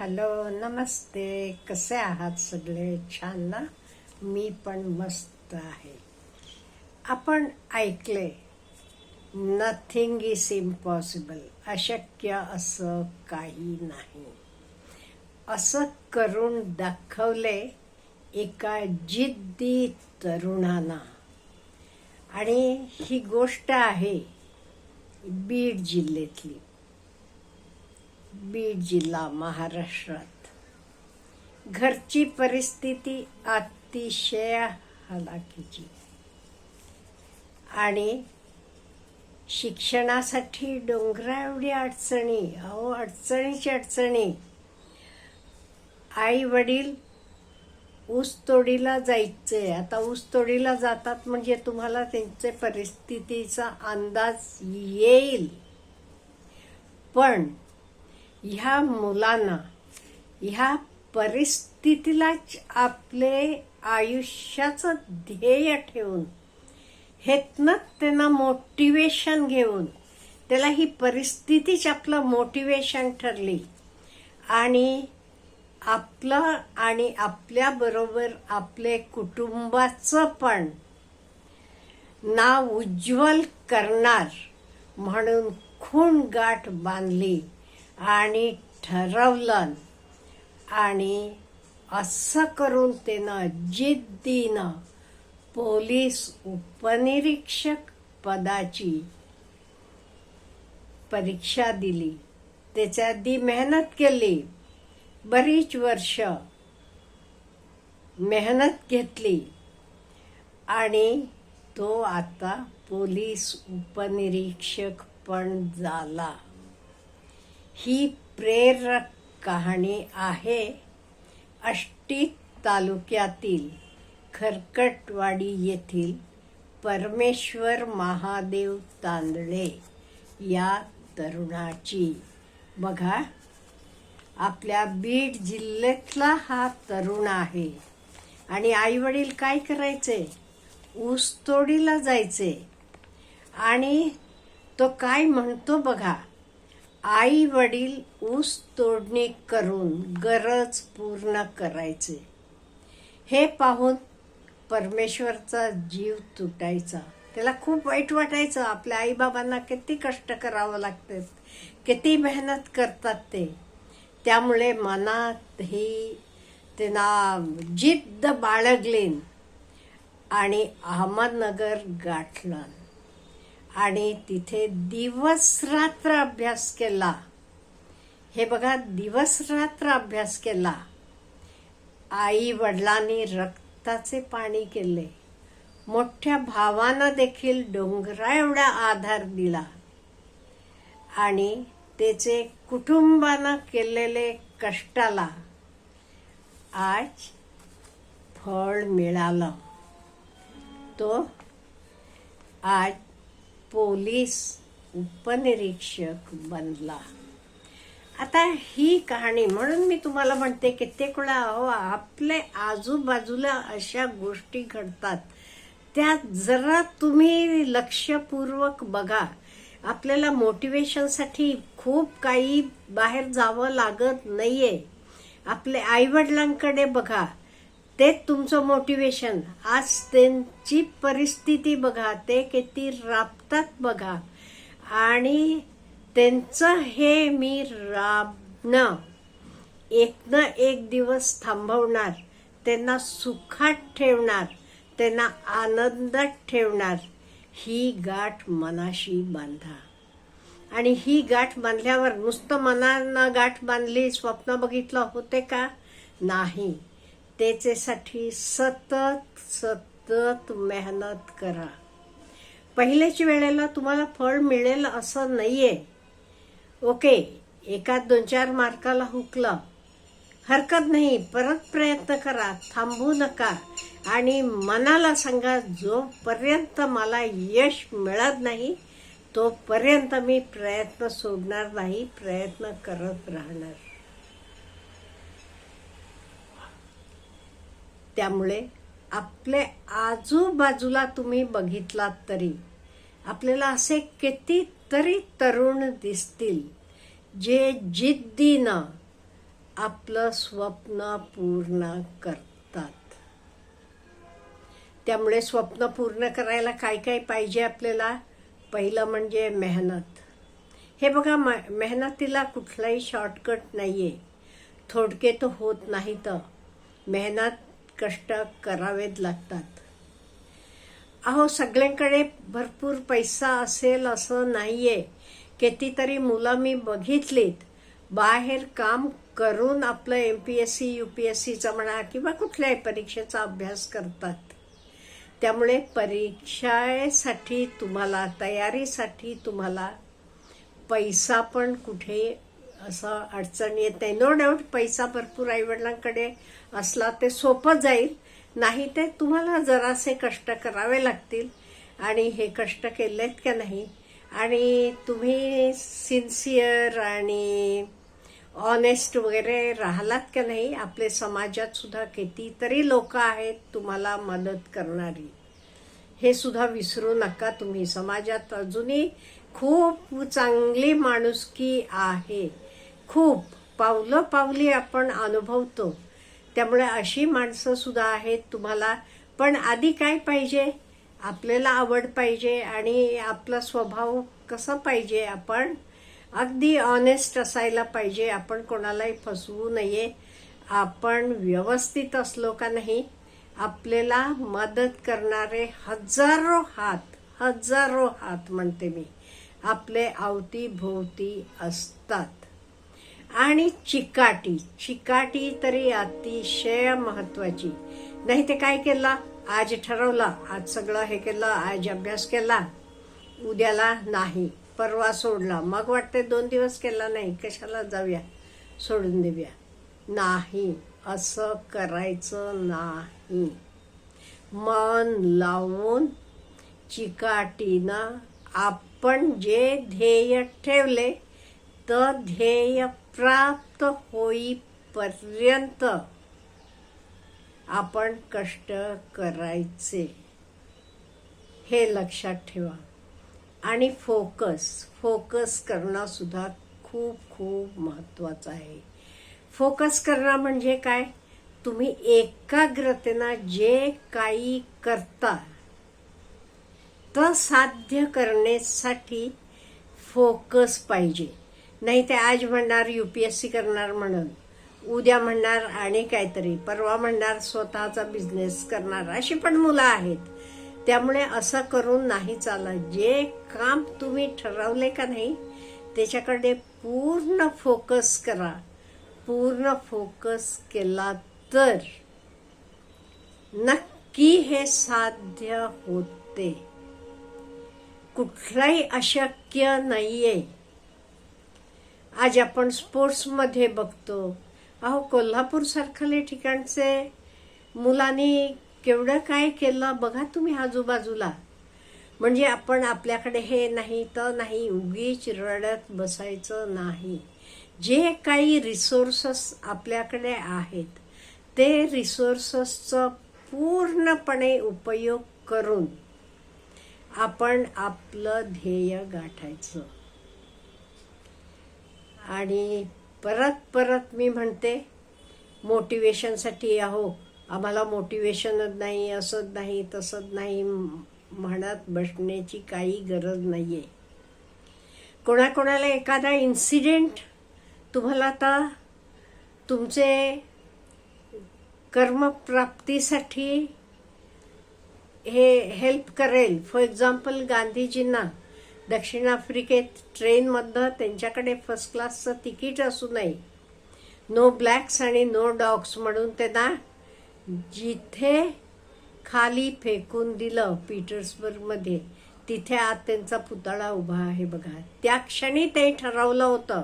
Hello नमस्ते. कसे आहात सगळे? छान ना? मी पण मस्त आहे. आपण ऐकले नथिंग इज इम्पॉसिबल अशक्य असं काही नाही. असं करून दाखवले एका जिद्दी तरुणांना आणि ही गोष्ट आहे बीड जिल्ह्यातली. बीड जिल्हा महाराष्ट्रात. घरची परिस्थिती अतिशय हलाखीची. आणि शिक्षणासाठी डोंगरा एवढी अडचणी अहो अडचणीची अडचणी. आई वडील ऊसतोडीला जायचे. आता ऊसतोडीला जातात म्हणजे तुम्हाला त्यांचे परिस्थितीचा अंदाज येईल. पण ह्या मुलांना ह्या परिस्थितीलाच आपले आयुष्याचं ध्येय ठेवून हेतनं त्यांना मोटिवेशन घेऊन त्याला ही परिस्थितीच आपलं मोटिवेशन ठरली. आणि आपलं आणि आपल्याबरोबर आपले कुटुंबाचं पण नाव उज्ज्वल करणार म्हणून खूण गाठ बांधली. आणि ठरवलं आणि असं करून त्यानं जिद्दीनं पोलीस उपनिरीक्षक पदाची परीक्षा दिली. त्याच्या आधी मेहनत केली. बरीच वर्ष मेहनत घेतली. आणि तो आता पोलीस उपनिरीक्षक पण झाला. ही प्रेरक कहाणी आहे अष्टी तालुक्यातील खरकटवाडी येथील परमेश्वर महादेव तांदळे या तरुणाची. बघा आपल्या बीड जिल्ह्यातला हा तरुण आहे. आणि आईवडील काय करायचे? ऊसतोडीला जायचे. आणि तो काय म्हणतो बघा? आई वडील ऊस तोडणी करून गरज पूर्ण करायचे. हे पाहून परमेश्वरचा जीव तुटायचा. त्याला खूप वाईट वाटायचं. आपल्या आईबाबांना किती कष्ट करावं लागतात किती मेहनत करतात ते. त्यामुळे मनात ही त्यांना जिद्द बाळगलीन आणि अहमदनगर गाठलं. आणि तिथे दिवस रात्र अभ्यास केला. हे बघा दिवस रात्र अभ्यास केला. आई वडिलांनी रक्ताचे पाणी केले. मोठ्या भावानं देखील डोंगरा एवढा आधार दिला. आणि त्याचे कुटुंबानं केलेले कष्टाला आज फळ मिळालं. तो आज पोलीस उपनिरीक्षक बनला. आता ही कहाणी म्हणून मी तुम्हाला म्हणते कित्येक वेळा अहो आपले आजूबाजूला अशा गोष्टी घडतात. त्या जरा तुम्ही लक्षपूर्वक बघा. आपल्याला मोटिवेशनसाठी खूप काही बाहेर जावं लागत नाहीये. आपले आईवडिलांकडे बघा. तेच तुमचं मोटिवेशन आज त्यांची परिस्थिती बघा ते किती राबतात बघा. आणि त्यांचं हे मी राबणं. एक ना एक दिवस थांबवणार त्यांना सुखात ठेवणार त्यांना आनंदात ठेवणार ही गाठ मनाशी बांधा. आणि ही गाठ बांधल्यावर नुसतं मनानं गाठ बांधली स्वप्न बघितलं होते का? नाही. त्याच्यासाठी सतत सतत मेहनत करा. पहिल्याच वेळेला तुम्हाला फळ मिळेल असं नाहीये. ओके एका दोन चार मार्काला हुकलं. हरकत नाही परत प्रयत्न करा थांबू नका आणि मनाला सांगा जोपर्यंत मला यश मिळत नाही तोपर्यंत मी प्रयत्न सोडणार नाही प्रयत्न करत राहणार. त्यामुळे आपले आजूबाजूला तुम्ही बघितलात तरी आपल्याला असे कितीतरी तरुण दिसतील जे जिद्दीनं आपलं स्वप्न पूर्ण करतात. त्यामुळे स्वप्न पूर्ण करायला काय काय पाहिजे आपल्याला? पहिलं म्हणजे मेहनत. हे बघा म मेहनतीला कुठलाही शॉर्टकट नाही आहे थोडके तर होत नाही तर मेहनत कष्ट करावेच लागतात. अहो सगळ्यांकडे भरपूर पैसा असेल असं नाही आहे कितीतरी मुलं मी बघितलीत. बाहेर काम करून आपलं M P S C U P S सीचा म्हणा किंवा कुठल्याही परीक्षेचा अभ्यास करतात. त्यामुळे परीक्षेसाठी तुम्हाला तयारीसाठी तुम्हाला पैसा पण कुठे असं अडचण येत नाही. नो डाऊट पैसा भरपूर आईवडिलांकडे असला ते सोपं जाईल. नाही ते तुम्हाला जरासे कष्ट करावे लागतील. आणि हे कष्ट केलेत का नाही? आणि तुम्ही सिन्सिअर आणि ऑनेस्ट वगैरे राहिलात का नाही? आपले समाजात सुद्धा कितीतरी लोक आहेत तुम्हाला मदत करणारी. हे सुद्धा विसरू नका तुम्ही. समाजात अजूनही खूप चांगली माणुसकी आहे. खूप पावलं पावली आपण अनुभवतो. त्यामुळे अशी माणसं सुद्धा आहेत तुम्हाला. पण आधी काय पाहिजे? आपल्याला आवड पाहिजे आणि आपला स्वभाव कसा पाहिजे आपण? अगदी ऑनेस्ट असायला पाहिजे. आपण कोणालाही फसवू नये. आपण व्यवस्थित असलो का नाही? आपल्याला मदत करणारे हजारो हात हजारो हात म्हणते मी. आपले अवतीभोवती असतात. आणि चिकाटी. चिकाटी तरी अतिशय महत्वाची. नाही ते काय केलं? आज ठरवलं. आज सगळं हे केलं. आज अभ्यास केला. उद्याला नाही. परवा सोडला. मग वाटते दोन दिवस केला नाही. कशाला जाऊया? सोडून देऊया. नाही. असं करायचं नाही. मन लावून चिकाटीनं आपण जे ध्येय ठेवले तर ध्येय प्राप्त होईपर्यंत आपण कष्ट करायचे. हे लक्षात ठेवा. आणि फोकस फोकस करणंसुद्धा खूप खूप महत्त्वाचं आहे. फोकस करणं म्हणजे काय? तुम्ही एकाग्रतेनं जे काही करता तर साध्य करण्यासाठी फोकस पाहिजे. नाही ते आज म्हणणार यू पी एस सी करणार म्हणून. उद्या म्हणणार आणि काहीतरी. परवा म्हणणार स्वतःचा बिझनेस करणार. अशी पण मुलं आहेत. त्यामुळे असं करून नाही चालत. जे काम तुम्ही ठरवले का नाही त्याच्याकडे पूर्ण फोकस करा. पूर्ण फोकस केला तर नक्की हे साध्य होते. कुठलाही अशक्य नाही आहे आज आपण स्पोर्ट्समध्ये बघतो. अहो कोल्हापूरसारखले ठिकाणचे मुलांनी केवढं काय केलं बघा तुम्ही आजूबाजूला. म्हणजे आपण आपल्याकडे हे नाही तर नाही उगीच रडत बसायचं नाही. जे काही रिसोर्सेस आपल्याकडे आहेत ते रिसोर्सेसचा पूर्णपणे उपयोग करून आपण आपलं ध्येय गाठायचं. आणि परत परत मी म्हणते मोटिवेशनसाठी अहो आम्हाला मोटिवेशनच नाही असंच नाही तसंच नाही म्हणत बसण्याची काही गरज नाही आहे कोणाकोणाला एखादा इन्सिडेंट तुम्हाला आता तुमचे कर्मप्राप्तीसाठी हे हेल्प करेल. फॉर एक्झाम्पल गांधीजींना दक्षिण आफ्रिकेत ट्रेनमधनं त्यांच्याकडे फर्स्ट क्लासचं तिकीट असू नये. नो ब्लॅक्स आणि नो डॉग्स म्हणून त्यांना जिथे खाली फेकून दिलं पीटर्सबर्गमध्ये तिथे आत त्यांचा पुतळा उभा आहे बघा. त्या क्षणी ते ठरवलं होतं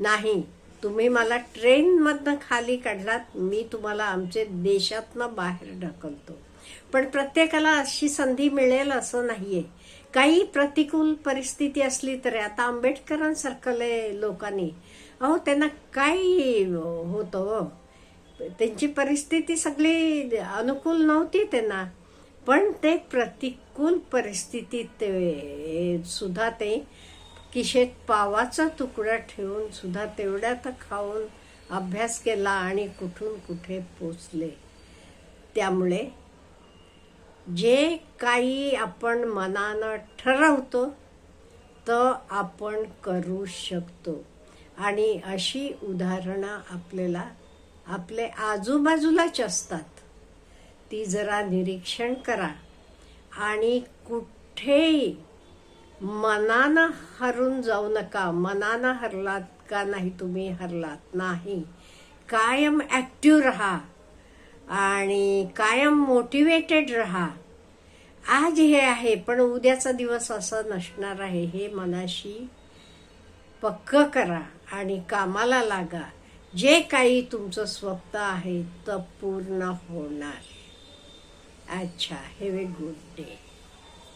नाही तुम्ही मला ट्रेनमधनं खाली काढलात मी तुम्हाला आमचे देशातनं बाहेर ढकलतो. पण प्रत्येकाला अशी संधी मिळेल असं नाही आहे काही प्रतिकूल परिस्थिती असली तरी आता आंबेडकरांसारखले लोकांनी अहो त्यांना काय होतं हो? त्यांची परिस्थिती सगळी अनुकूल नव्हती त्यांना पण ते प्रतिकूल परिस्थितीत ते सुद्धा ते किशेत पावाचा तुकडा ठेवून सुद्धा तेवढ्यात खाऊन अभ्यास केला आणि कुठून कुठे पोचले. त्यामुळे जे काही आपण मनानं ठरवतो तर आपण करू शकतो. आणि अशी उदाहरणं आपल्याला आपले आजूबाजूलाच असतात. ती जरा निरीक्षण करा. आणि कुठेही मनानं हरून जाऊ नका. मनानं हरलात का नाही तुम्ही? हरलात नाही. कायम ॲक्टिव्ह राहा. आणि कायम मोटिवेटेड राहा. आज हे आहे पण उद्याचा दिवस असा नसणार आहे हे मनाशी पक्क करा आणि कामाला लागा. जे काही तुमचं स्वप्न आहे तर पूर्ण होणार. अच्छा हॅव ए गुड डे